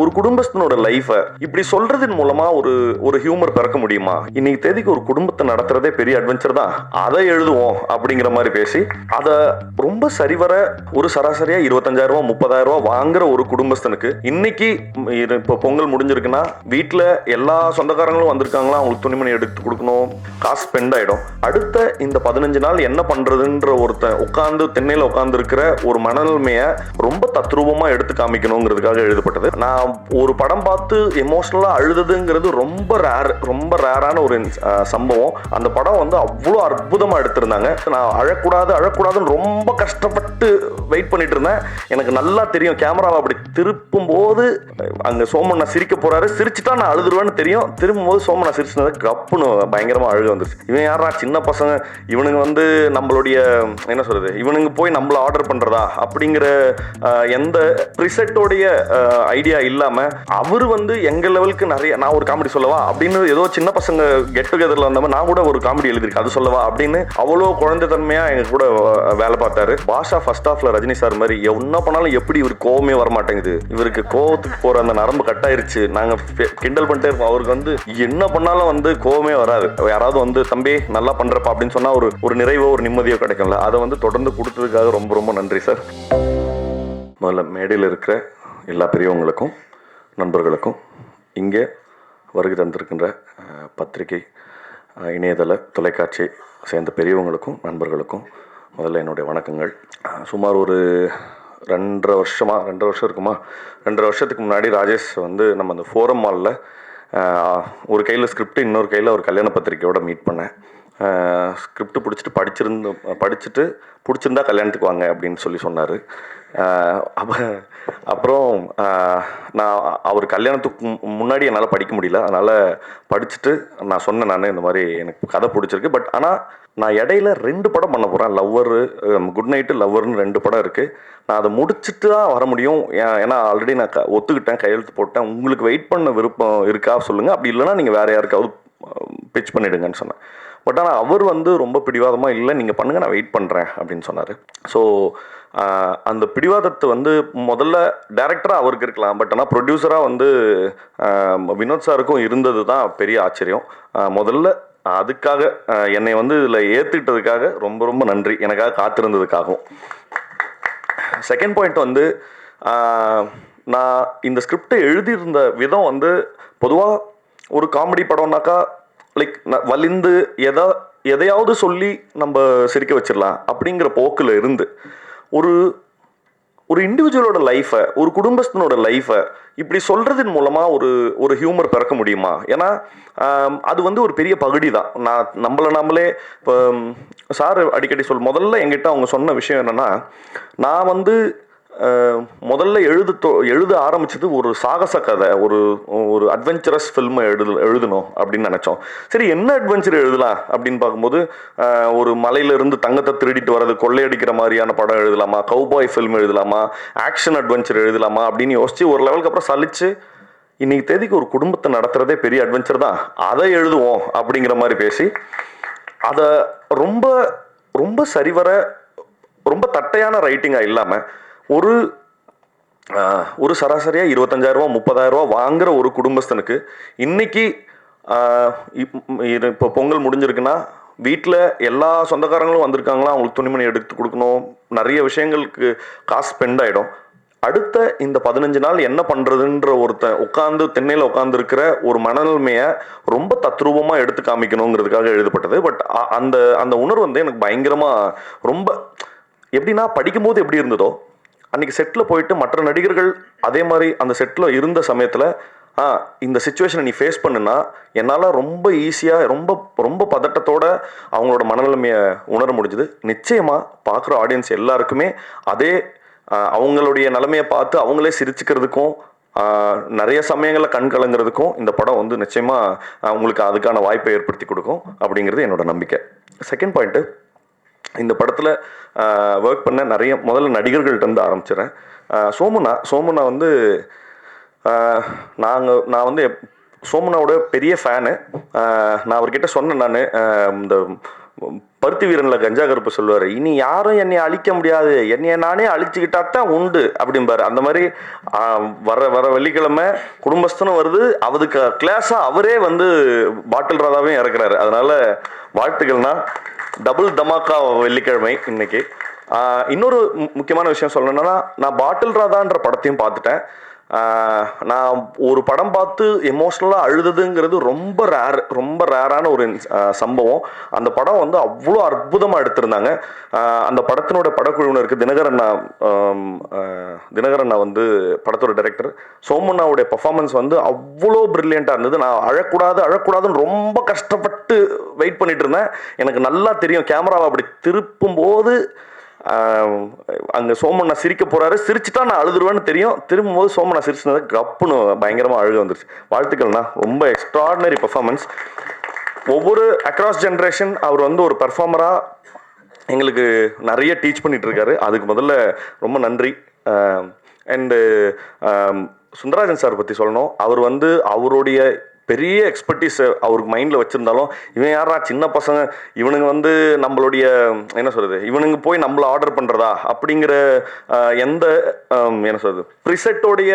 ஒரு குடும்பத்தினோட லைஃபை இப்படி சொல்றதன் மூலமா ஒரு ஒரு ஹியூமர் பிறக்க முடியுமா? இன்னைக்கு தேதிக்கு ஒரு குடும்பத்தை நடத்துறதே பெரிய அட்வென்ச்சர் தான். அதை எழுதுவோம் அப்படிங்கிற மாதிரி பேசி அதை ரொம்ப சரிவர ஒரு சராசரியா இருபத்தஞ்சாயிரம் ரூபாய் முப்பதாயிரம் ரூபாய் வாங்குற ஒரு குடும்பஸ்தனுக்கு இன்னைக்கு இது இப்போ பொங்கல் முடிஞ்சிருக்குன்னா வீட்டில் எல்லா சொந்தக்காரங்களும் வந்திருக்காங்களா? அவங்களுக்கு துணிமணி எடுத்து கொடுக்கணும் காசு ஸ்பெண்ட் ஆயிடும். அடுத்த இந்த பதினஞ்சு நாள் என்ன பண்றதுன்ற ஒருத்தன் உட்காந்து தென்னையில் உட்கார்ந்து இருக்கிற ஒரு மனநிலைமையை ரொம்ப தத்ரூபமா எடுத்து காமிக்கணுங்கிறதுக்காக எழுதப்பட்டது. நான் ஒரு படம் பார்த்து எமோஷ்னலாக அழுதுங்கிறது ரொம்ப ரேர் ரொம்ப ரேரான ஒரு சம்பவம். அந்த படம் வந்து அவ்வளோ அற்புதமாக எடுத்திருந்தாங்க. நான் அழக்கூடாது அழக்கூடாதுன்னு ரொம்ப கஷ்டப்பட்டு வெயிட் பண்ணிட்டு இருந்தேன். எனக்கு நல்லா தெரியும். கேமராவை அப்படி திருப்பும் போது அங்கே சோமண்ணா சிரிக்க போறாரு. சிரிச்சுட்டா நான் அழுதுருவேன்னு தெரியும். திரும்பும் போது சோமண்ணா சிரிச்சுனது கப்புன்னு பயங்கரமா அழுக வந்துருச்சு. இவன் யாரா சின்ன பசங்க. இவனுங்க வந்து நம்மளுடைய என்ன சொல்றது? இவனுங்க போய் நம்மள ஆர்டர் பண்றதா? அப்படிங்கிற எந்த ப்ரிசெட்டோடைய ஐடியா இல்லாம அவர் வந்து எங்க லெவலுக்கு நிறைய நான் ஒரு காமெடி சொல்லவா? அப்படின்னு ஏதோ சின்ன பசங்க கெட் டுகெதர்ல வந்தவங்க நான் கூட ஒரு காமெடி எழுதிருக்கேன் அது சொல்லவா? அப்படின்னு அவ்வளோ குழந்தை தன்மையா எங்க கூட வேலை பார்த்தாரு. பாஷா ஃபர்ஸ்ட் ஹாஃப்ல ரஜினி சார் மாதிரி என்ன பண்ணாலும் எப்படி இவர் கோவமே வர மாட்டேங்குது இவருக்கு கோவத்துக்கு போற அந்த நரம்பு கட் ஆயிருச்சு நாங்க கிண்டல் பண்ணிட்டே இருப்போம். அவருக்கு வந்து என்ன பண்ணாலும் வந்து கோவமே வராது. யாராவது வந்து தம்பி நல்லா பண்றப்பா அப்படின்னு சொன்னா ஒரு ஒரு நிறைவோ ஒரு நிம்மதியோ கிடைக்கும்ல. அதை வந்து தொடர்ந்து கொடுத்ததுக்காக ரொம்ப ரொம்ப நன்றி சார் முதல்ல மேடையில் இருக்கிற எல்லா பெரியவங்களுக்கும் நண்பர்களுக்கும் இங்கே வருகை தந்திருக்கின்ற பத்திரிகை இணையதள தொலைக்காட்சி சேர்ந்த பெரியவங்களுக்கும் நண்பர்களுக்கும் முதல்ல என்னுடைய வணக்கங்கள். சுமார் ஒரு ரெண்டரை வருஷமாக ரெண்டரை வருஷம் இருக்குமா? ரெண்டரை வருஷத்துக்கு முன்னாடி ராஜேஷ் வந்து நம்ம அந்த ஃபோரம் மாலில் ஒரு கையில் ஸ்கிரிப்ட் இன்னொரு கையில் ஒரு கல்யாண பத்திரிக்கையோட மீட் பண்ணேன். ஸ்கிரிப்ட் பிடிச்சிட்டு படிச்சிருந்து படிச்சுட்டு பிடிச்சிருந்தா கல்யாணத்துக்கு வாங்க அப்படின்னு சொல்லி சொன்னார். அப்போ அப்புறம் நான் அவர் கல்யாணத்துக்கு முன்னாடி என்னால் படிக்க முடியல. அதனால் படிச்சுட்டு நான் சொன்னேன் நான் இந்த மாதிரி எனக்கு கதை பிடிச்சிருக்கு. பட் ஆனால் நான் இடையில ரெண்டு படம் பண்ண போகிறேன் லவ்வரு குட் நைட்டு லவ்வர்னு ரெண்டு படம் இருக்குது நான் அதை முடிச்சுட்டு தான் வர முடியும். ஏன்- ஏன்னா ஆல்ரெடி நான் க- ஒத்துக்கிட்டேன் கையெழுத்து போட்டேன். உங்களுக்கு வெயிட் பண்ண விருப்பம் இருக்கா சொல்லுங்கள் அப்படி இல்லைன்னா நீங்கள் வேறு யாருக்காவது பிச் பண்ணிடுங்கன்னு சொன்னேன். பட் ஆனால் அவர் வந்து ரொம்ப பிடிவாதமாக இல்லை நீங்கள் பண்ணுங்கள் நான் வெயிட் பண்ணுறேன் அப்படின்னு சொன்னார். ஸோ அந்த பிடிவாதத்தை வந்து முதல்ல டேரக்டராக அவருக்கு இருக்கலாம். பட் ஆனால் ப்ரொடியூசராக வந்து வினோத் சாருக்கும் இருந்தது தான் பெரிய ஆச்சரியம். முதல்ல அதுக்காக என்னை வந்து இதில் ஏற்றுக்கிட்டதுக்காக ரொம்ப ரொம்ப நன்றி. எனக்காக காத்திருந்ததுக்காகவும். செகண்ட் பாயிண்ட் வந்து நான் இந்த ஸ்கிரிப்டை எழுதியிருந்த விதம் வந்து பொதுவாக ஒரு காமெடி படம்னாக்கா லைக் வலிந்து எதா எதையாவது சொல்லி நம்ம சிரிக்க வச்சிடலாம் அப்படிங்கிற போக்கில் இருந்து ஒரு ஒரு இண்டிவிஜுவலோட லைஃப்பை ஒரு குடும்பஸ்தனோட லைஃப்பை இப்படி சொல்கிறதன் மூலமாக ஒரு ஒரு ஹியூமர் பிறக்க முடியுமா? ஏன்னா அது வந்து ஒரு பெரிய பகுதி தான். நான் நம்மளை நம்மளே இப்போ சார் அடிக்கடி சொல் முதல்ல என்கிட்ட அவங்க சொன்ன விஷயம் என்னன்னா நான் வந்து முதல்ல எழுது எழுத ஆரம்பிச்சது ஒரு சாகச கதை ஒரு ஒரு அட்வென்ச்சரஸ் ஃபில்மை எழுது எழுதணும் அப்படின்னு நினச்சோம். சரி என்ன அட்வென்ச்சர் எழுதலாம் அப்படின்னு பார்க்கும்போது ஒரு மலையிலிருந்து தங்கத்தை திருடிட்டு வர்றது கொள்ளையடிக்கிற மாதிரியான படம் எழுதலாமா கவுபாய் ஃபில்ம் எழுதலாமா ஆக்ஷன் அட்வென்ச்சர் எழுதலாமா அப்படின்னு யோசிச்சு ஒரு லெவலுக்கு அப்புறம் சலிச்சு இன்னைக்கு தேதிக்கு ஒரு குடும்பத்தை நடத்துறதே பெரிய அட்வென்ச்சர் தான். அதை எழுதுவோம் அப்படிங்கிற மாதிரி பேசி அதை ரொம்ப ரொம்ப சரிவர ரொம்ப தட்டையான ரைட்டிங்காக இல்லாமல் ஒரு ஒரு சராசரியாக இருபத்தஞ்சாயிரரூவா ரூபா முப்பதாயிரம் ரூபா வாங்குற ஒரு குடும்பஸ்தனுக்கு இன்னைக்கு இப்- இது இப்போ பொங்கல் முடிஞ்சிருக்குன்னா வீட்டில் எல்லா சொந்தக்காரங்களும் வந்திருக்காங்களா? அவங்களுக்கு துணிமணி எடுத்து கொடுக்கணும். நிறைய விஷயங்களுக்கு காசு ஸ்பெண்ட் ஆகிடும் அடுத்த இந்த பதினஞ்சு நாள் என்ன பண்ணுறதுன்ற ஒருத்தன் உட்காந்து தென்னையில் உட்காந்துருக்கிற ஒரு மனநிலைமையை ரொம்ப தத்ரூபமாக எடுத்து காமிக்கணுங்கிறதுக்காக எழுதப்பட்டது. பட் அந்த அந்த உணர்வு வந்து எனக்கு பயங்கரமாக ரொம்ப எப்படின்னா படிக்கும்போது எப்படி இருந்ததோ அன்னைக்கு செட்டில் போயிட்டு மற்ற நடிகர்கள் அதே மாதிரி அந்த செட்டில் இருந்த சமயத்தில் ஆ இந்த சுச்சுவேஷனை நீ ஃபேஸ் பண்ணுனா என்னால் ரொம்ப ஈஸியாக ரொம்ப ரொம்ப பதட்டத்தோட அவங்களோட மனநிலைமையை உணர முடிஞ்சுது. நிச்சயமாக பார்க்குற ஆடியன்ஸ் எல்லாருக்குமே அதே அவங்களுடைய நிலைமையை பார்த்து அவங்களே சிரிச்சுக்கிறதுக்கும் நிறைய சமயங்களில் கண் கலங்குறதுக்கும் இந்த படம் வந்து நிச்சயமாக உங்களுக்கு அதுக்கான வாய்ப்பை ஏற்படுத்தி கொடுக்கும். அப்படிங்கிறது என்னோட நம்பிக்கை. செகண்ட் பாயிண்ட்டு இந்த படத்தில் ஒர்க் பண்ண நிறைய முதல்ல நடிகர்கள்ட்டேருந்து ஆரம்பிச்சிடறேன். சோமுனா சோமுனா வந்து நாங்கள் நான் வந்து சோமுனாவோட பெரிய ஃபேனு நான் அவர்கிட்ட சொன்னேன் நான் இந்த பருத்தி வீரனில் கஞ்சா கருப்பு சொல்லுவார் இனி யாரும் என்னை அழிக்க முடியாது. என்னைய நானே அழிச்சுக்கிட்டா தான் உண்டு அப்படிம்பார். அந்த மாதிரி வர வர வெள்ளிக்கிழமை குடும்பஸ்தனும் வருது. அவருக்கு கிளாஸாக அவரே வந்து பாட்டில் ராதாவையும் இறக்குறாரு. அதனால் வாழ்த்துக்கள்னா டபுள் தமாக்கா வெள்ளிக்கிழமை இன்னைக்கு. இன்னொரு முக்கியமான விஷயம் சொல்லணும்னா நான் பாட்டில் ராதான்ற படத்தையும் பார்த்துட்டேன். நான் ஒரு படம் பார்த்து எமோஷ்னலாக அழுதுதுங்கிறது ரொம்ப ரேர் ரொம்ப ரேரான ஒரு சம்பவம். அந்த படம் வந்து அவ்வளோ அற்புதமாக எடுத்திருந்தாங்க. அந்த படத்தினோட படக்குழுவினருக்கு தினகரண்ணா தினகரண்ணா வந்து படத்தோட டைரக்டர் சோமண்ணாவுடைய பர்ஃபார்மன்ஸ் வந்து அவ்வளோ ப்ரில்லியண்ட்டாக இருந்தது. நான் அழக்கூடாது அழக்கூடாதுன்னு ரொம்ப கஷ்டப்பட்டு வெயிட் பண்ணிட்டு இருந்தேன். எனக்கு நல்லா தெரியும். கேமராவை அப்படி திருப்பும் போது அங்கே சோமண்ணா சிரிக்க போறாரு. சிரிச்சுட்டா நான் அழுதுருவேன்னு தெரியும். திரும்பும்போது சோமண்ணா சிரிச்சது கப்புன்னு பயங்கரமா அழுக வந்துருச்சு. வாழ்த்துக்கள்ண்ணா. ரொம்ப எக்ஸ்ட்ராடினரி பெர்ஃபார்மன்ஸ் ஒவ்வொரு அக்ராஸ் ஜென்ரேஷன் அவர் வந்து ஒரு பெர்ஃபார்மராக எங்களுக்கு நிறைய டீச் பண்ணிட்டு இருக்காரு அதுக்கு முதல்ல ரொம்ப நன்றி. அண்டு சுந்தராஜன் சார் பற்றி சொல்லணும். அவர் வந்து அவருடைய பெரிய எக்ஸ்பர்டீஸ் அவருக்கு மைண்டில் வச்சுருந்தாலும் இவன் யாரா சின்ன பசங்க இவனுங்க வந்து நம்மளுடைய என்ன சொல்கிறது இவனுங்க போய் நம்மள ஆர்டர் பண்ணுறதா அப்படிங்கிற எந்த என்ன சொல்கிறது ப்ரிசெட்டோடைய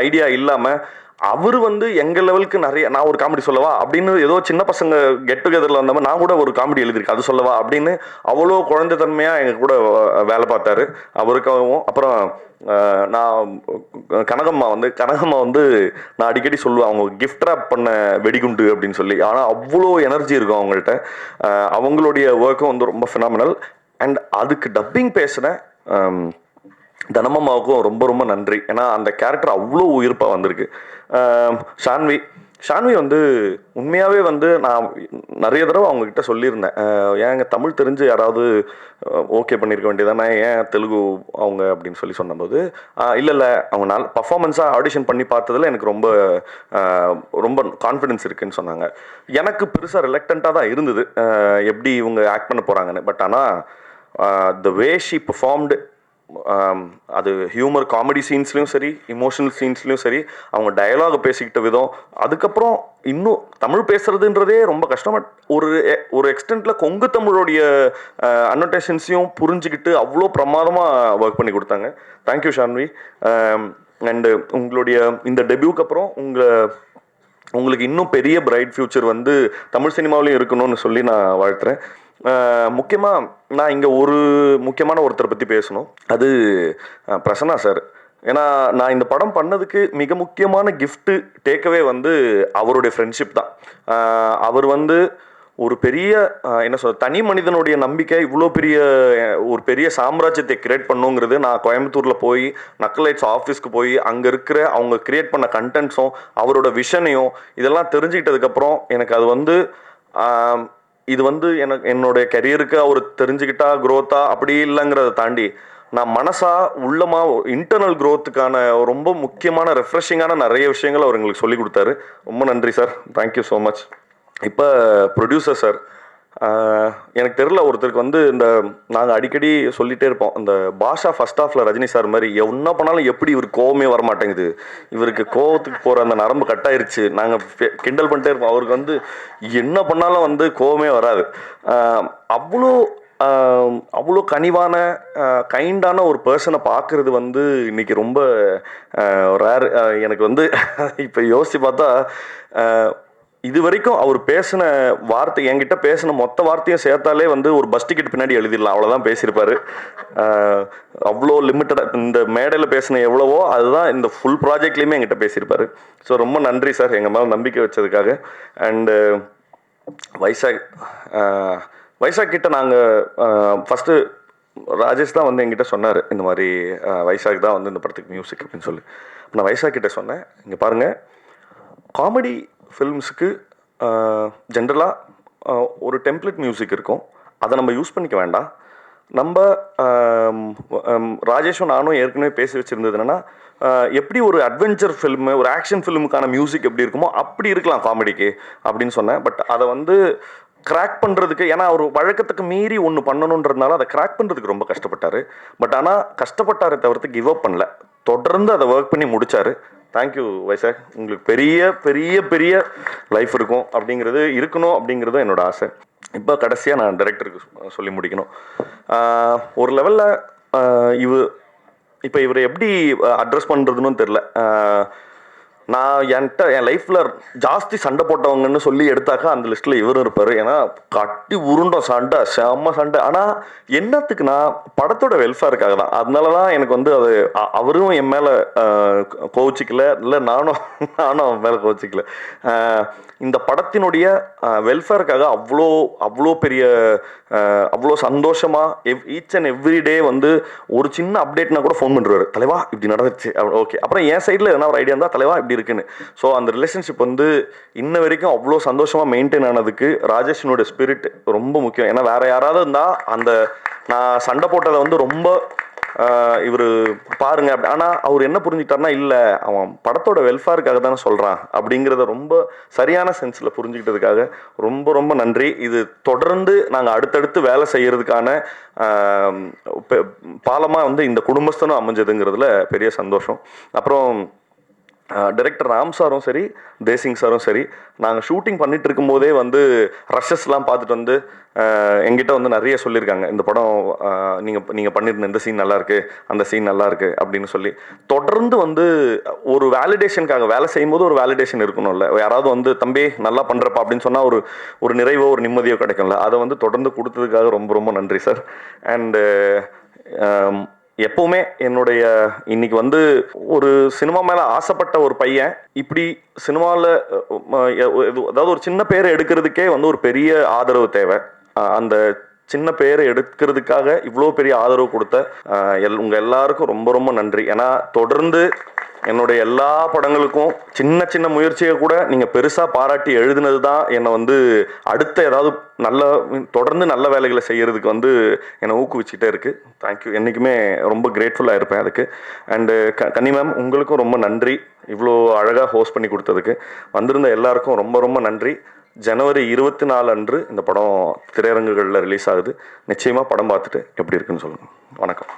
ஐடியா இல்லாமல் அவர் வந்து எங்கள் லெவலுக்கு நிறைய நான் ஒரு காமெடி சொல்லவா? அப்படின்னு ஏதோ சின்ன பசங்க கெட் டுகெதரில் வந்தவங்க நான் கூட ஒரு காமெடி எழுதியிருக்கேன் அது சொல்லவா? அப்படின்னு அவ்வளோ குழந்தைத்தன்மையா எங்கள் கூட வேலை பார்த்தாரு. அவருக்காகவும் அப்புறம் நான் கனகம்மா வந்து கனகம்மா வந்து நான் அடிக்கடி சொல்லுவேன் அவங்க கிஃப்ட் ரேப் பண்ண வெடிகுண்டு அப்படின்னு சொல்லி. ஆனால் அவ்வளோ எனர்ஜி இருக்கும் அவங்கள்ட்ட. அவங்களுடைய ஒர்க்கும் வந்து ரொம்ப ஃபினாமினல் அண்ட் அதுக்கு டப்பிங் பேசுகிறேன் தனமம்மாவுக்கும் ரொம்ப ரொம்ப நன்றி. ஏன்னா அந்த கேரக்டர் அவ்வளோ உயிர்ப்பாக வந்திருக்கு. ஷான்வி. ஷான்வி வந்து உண்மையாகவே வந்து நான் நிறைய தடவை அவங்கக்கிட்ட சொல்லியிருந்தேன். ஏங்க தமிழ் தெரிஞ்சு யாராவது ஓகே பண்ணியிருக்க வேண்டியதானே ஏன் தெலுங்கு அவங்க அப்படின்னு சொல்லி சொன்னபோது இல்லை இல்லை அவங்க நல்ல பர்ஃபாமன்ஸாக ஆடிஷன் பண்ணி பார்த்ததுல எனக்கு ரொம்ப ரொம்ப கான்ஃபிடென்ஸ் இருக்குன்னு சொன்னாங்க. எனக்கு பெருசாக ரிலக்டண்ட்டாக தான் இருந்தது. எப்படி இவங்க ஆக்ட் பண்ண போகிறாங்கன்னு பட் ஆனால் த வே ஷி பெர்ஃபார்ம்டு அது ஹியூமர் காமெடி சீன்ஸ்லையும் சரி இமோஷனல் சீன்ஸ்லையும் சரி அவங்க டயலாக் பேசிக்கிட்ட விதம். அதுக்கப்புறம் இன்னும் தமிழ் பேசுறதுன்றதே ரொம்ப கஷ்டம். பட் ஒரு ஒரு எக்ஸ்டென்ட்ல கொங்கு தமிழோடைய அன்னோட்டேஷன்ஸையும் புரிஞ்சுக்கிட்டு அவ்வளோ பிரமாதமாக ஒர்க் பண்ணி கொடுத்தாங்க. தேங்க்யூ ஷான்வி அண்டு உங்களுடைய இந்த டெபியூக்கு அப்புறம் உங்கள் உங்களுக்கு இன்னும் பெரிய பிரைட் ஃபியூச்சர் வந்து தமிழ் சினிமாவிலையும் இருக்கணும்னு சொல்லி நான் வாழ்த்துறேன். முக்கியமாக நான் இங்கே ஒரு முக்கியமான ஒருத்தரை பற்றி பேசணும். அது பிரசன்னா சார். ஏன்னா நான் இந்த படம் பண்ணதுக்கு மிக முக்கியமான கிஃப்ட்டு டேக்கவே வந்து அவருடைய ஃப்ரெண்ட்ஷிப் தான். அவர் வந்து ஒரு பெரிய என்ன சொல் தனி மனிதனுடைய நம்பிக்கை இவ்வளோ பெரிய ஒரு பெரிய சாம்ராஜ்யத்தை கிரியேட் பண்ணுங்கிறது நான் கோயம்புத்தூரில் போய் நக்கலைட்ஸ் ஆஃபீஸ்க்கு போய் அங்கே இருக்கிற அவங்க கிரியேட் பண்ண கண்டென்ட்ஸும் அவரோட விஷனையும் இதெல்லாம் தெரிஞ்சுக்கிட்டதுக்கப்புறம் எனக்கு அது வந்து இது வந்து எனக்கு என்னுடைய கெரியருக்கு அவர் தெரிஞ்சுக்கிட்டா க்ரோத்தா அப்படி இல்லைங்கிறத தாண்டி நான் மனசா உள்ளமா இன்டர்னல் க்ரோத்துக்கான ரொம்ப முக்கியமான ரெஃப்ரெஷிங்கான நிறைய விஷயங்கள் அவர் எங்களுக்கு சொல்லி கொடுத்தாரு. ரொம்ப நன்றி sir thank you so much இப்போ ப்ரொடியூசர் சார் எனக்கு தெரில ஒருத்தருக்கு வந்து இந்த நாங்கள் அடிக்கடி சொல்லிகிட்டே இருப்போம். இந்த பாஷா ஃபர்ஸ்ட் ஆஃபில் ரஜினி சார் மாதிரி என்ன பண்ணாலும் எப்படி இவர் கோவமே வர மாட்டேங்குது இவருக்கு கோவத்துக்கு போகிற அந்த நரம்பு கட் ஆயிருச்சு நாங்கள் கிண்டல் பண்ணிட்டே இருப்போம். அவருக்கு வந்து என்ன பண்ணாலும் வந்து கோவமே வராது. அவ்வளோ அவ்வளோ கனிவான கைண்டான ஒரு பர்சனை பார்க்குறது வந்து இன்னைக்கு ரொம்ப ரேர் எனக்கு வந்து இப்போ யோசித்து பார்த்தா இது வரைக்கும் அவர் பேசின வார்த்தை என்கிட்ட பேசின மொத்த வார்த்தையும் சேர்த்தாலே வந்து ஒரு பஸ் டிக்கெட் பின்னாடி எழுதிடலாம். அவ்வளோதான் பேசியிருப்பாரு. அவ்வளோ லிமிட்டடாக இந்த மேடையில் பேசின எவ்வளவோ அதுதான் இந்த ஃபுல் ப்ராஜெக்ட்லேயுமே என்கிட்ட பேசியிருப்பாரு. ஸோ ரொம்ப நன்றி சார் எங்கள் மேலே நம்பிக்கை வச்சதுக்காக. அண்டு வைசாக் வைசாக் கிட்ட நாங்கள் ஃபஸ்ட்டு ராஜேஷ் தான் வந்து என்கிட்ட சொன்னார் இந்த மாதிரி வைசாக் தான் வந்து இந்த படத்துக்கு மியூசிக் அப்படின்னு சொல்லி. நான் வைசாக் கிட்ட சொன்னேன் இங்கே பாருங்கள் காமெடி ஃபில்ம்ஸுக்கு ஜென்ரலாக ஒரு டெம்ப்ளேட் மியூசிக் இருக்கும். அதை நம்ம யூஸ் பண்ணிக்க வேண்டாம். நம்ம ராஜேஷும் நானும் ஏற்கனவே பேசி வச்சுருந்தது என்னென்னா எப்படி ஒரு அட்வென்ச்சர் ஃபில்மு ஒரு ஆக்ஷன் ஃபில்முக்கான மியூசிக் எப்படி இருக்குமோ அப்படி இருக்கலாம் காமெடிக்கு அப்படின்னு சொன்னேன். பட் அதை வந்து கிராக் பண்ணுறதுக்கு ஏன்னா அவர் வழக்கத்துக்கு மீறி ஒன்று பண்ணணுன்றதுனால அதை கிராக் பண்ணுறதுக்கு ரொம்ப கஷ்டப்பட்டார். பட் ஆனால் கஷ்டப்பட்டாரே தவிர்த்து கிவ் அப் பண்ணல. தொடர்ந்து அதை ஒர்க் பண்ணி முடித்தார் தேங்க்யூ வைசாக் உங்களுக்கு பெரிய பெரிய பெரிய லைஃப் இருக்கும். அப்படிங்கிறது இருக்கணும் அப்படிங்கிறது என்னோட ஆசை. இப்போ கடைசியாக நான் டைரக்டருக்கு சொல்லி முடிக்கணும். ஒரு லெவலில் இவ இப்போ இவரை எப்படி அட்ரஸ் பண்ணுறதுன்னு தெரில நான் என்கிட்ட என் லைஃப்பில் ஜாஸ்தி சண்டை போட்டவங்கன்னு சொல்லி எடுத்தாக்கா அந்த லிஸ்ட்டில் இவரும் இருப்பார். ஏன்னா கட்டி உருண்டோம் சண்டை செம்ம சண்டை. ஆனால் என்னத்துக்குன்னா படத்தோட வெல்ஃபேருக்காக தான். அதனால தான் எனக்கு வந்து அது அவரும் என் மேலே கோவிச்சிக்கல. இல்லை நானும் நானும் அவன் மேலே கோவிச்சிக்கல. இந்த படத்தினுடைய வெல்ஃபேருக்காக அவ்வளோ அவ்வளோ பெரிய அவ்வளோ சந்தோஷமாக எவ் ஈச் அண்ட் எவ்ரி டே வந்து ஒரு சின்ன அப்டேட்னா கூட ஃபோன் பண்ணுறாரு தலைவா இப்படி நடந்துச்சு. ஓகே அப்புறம் என் சைடில் எதனா ஒரு ஐடியா இருந்தால் தலைவா இப்படி இருக்குன்னு. ஸோ அந்த ரிலேஷன்ஷிப் வந்து இன்ன வரைக்கும் அவ்வளோ சந்தோஷமாக மெயின்டைன் ஆனதுக்கு ராஜேஷனோட ஸ்பிரிட் ரொம்ப முக்கியம். ஏன்னா வேற யாராவது இருந்தால் அந்த நான் சண்டை போட்டதை வந்து ரொம்ப இவர் பாருங்க அப்படி. ஆனால் அவர் என்ன புரிஞ்சுக்கிட்டாருன்னா இல்லை அவன் படத்தோட வெல்ஃபேருக்காக தானே சொல்கிறான் அப்படிங்கிறத ரொம்ப சரியான சென்ஸில் புரிஞ்சுக்கிட்டதுக்காக ரொம்ப ரொம்ப நன்றி. இது தொடர்ந்து நாங்கள் அடுத்தடுத்து வேலை செய்கிறதுக்கான பாலமாக வந்து இந்த குடும்பஸ்தனும் அமைஞ்சதுங்கிறதுல பெரிய சந்தோஷம். அப்புறம் டைரக்டர் ராம் சாரும் சரி தேசிங் சாரும் சரி நாங்கள் ஷூட்டிங் பண்ணிட்டு இருக்கும்போதே வந்து ரஷஸ்லாம் பார்த்துட்டு வந்து எங்கிட்ட வந்து நிறைய சொல்லியிருக்காங்க. இந்த படம் நீங்கள் நீங்கள் பண்ணியிருந்த இந்த சீன் நல்லாயிருக்கு அந்த சீன் நல்லாயிருக்கு அப்படின்னு சொல்லி. தொடர்ந்து வந்து ஒரு வேலிடேஷனுக்காக வேலை செய்யும்போது ஒரு வேலிடேஷன் இருக்கணும்ல. யாராவது வந்து தம்பி நல்லா பண்ணுறப்பா அப்படின்னு சொன்னால் ஒரு ஒரு நிறைவோ ஒரு நிம்மதியோ கிடைக்கும்ல. அதை வந்து தொடர்ந்து கொடுத்ததுக்காக ரொம்ப ரொம்ப நன்றி சார். அண்டு எப்பவுமே என்னுடைய இன்னைக்கு வந்து ஒரு சினிமா மேல ஆசைப்பட்ட ஒரு பையன். இப்படி சினிமாவில் அதாவது ஒரு சின்ன பேரை எடுக்கிறதுக்கே வந்து ஒரு பெரிய ஆதரவு தேவை. அந்த சின்ன பேரை எடுக்கிறதுக்காக இவ்வளோ பெரிய ஆதரவு கொடுத்த எல் உங்கள் எல்லாருக்கும் ரொம்ப ரொம்ப நன்றி. ஏன்னா தொடர்ந்து என்னுடைய எல்லா படங்களுக்கும் சின்ன சின்ன முயற்சியை கூட நீங்கள் பெருசாக பாராட்டி எழுதுனது தான் என்னை வந்து அடுத்த ஏதாவது நல்ல தொடர்ந்து நல்ல வேலைகளை செய்கிறதுக்கு வந்து என்னை ஊக்குவிச்சுட்டே இருக்குது தேங்க்யூ என்றைக்குமே ரொம்ப கிரேட்ஃபுல்லாக இருப்பேன் அதுக்கு. அண்டு க கன்னி மேம் உங்களுக்கும் ரொம்ப நன்றி. இவ்வளோ அழகாக ஹோஸ்ட் பண்ணி கொடுத்ததுக்கு. வந்திருந்த எல்லாருக்கும் ரொம்ப ரொம்ப நன்றி. ஜனவரி இருபத்தி நாலு அன்று இந்த படம் திரையரங்குகளில் ரிலீஸ் ஆகுது. நிச்சயமாக படம் பார்த்துட்டு எப்படி இருக்குன்னு சொல்லுங்கள் வணக்கம்.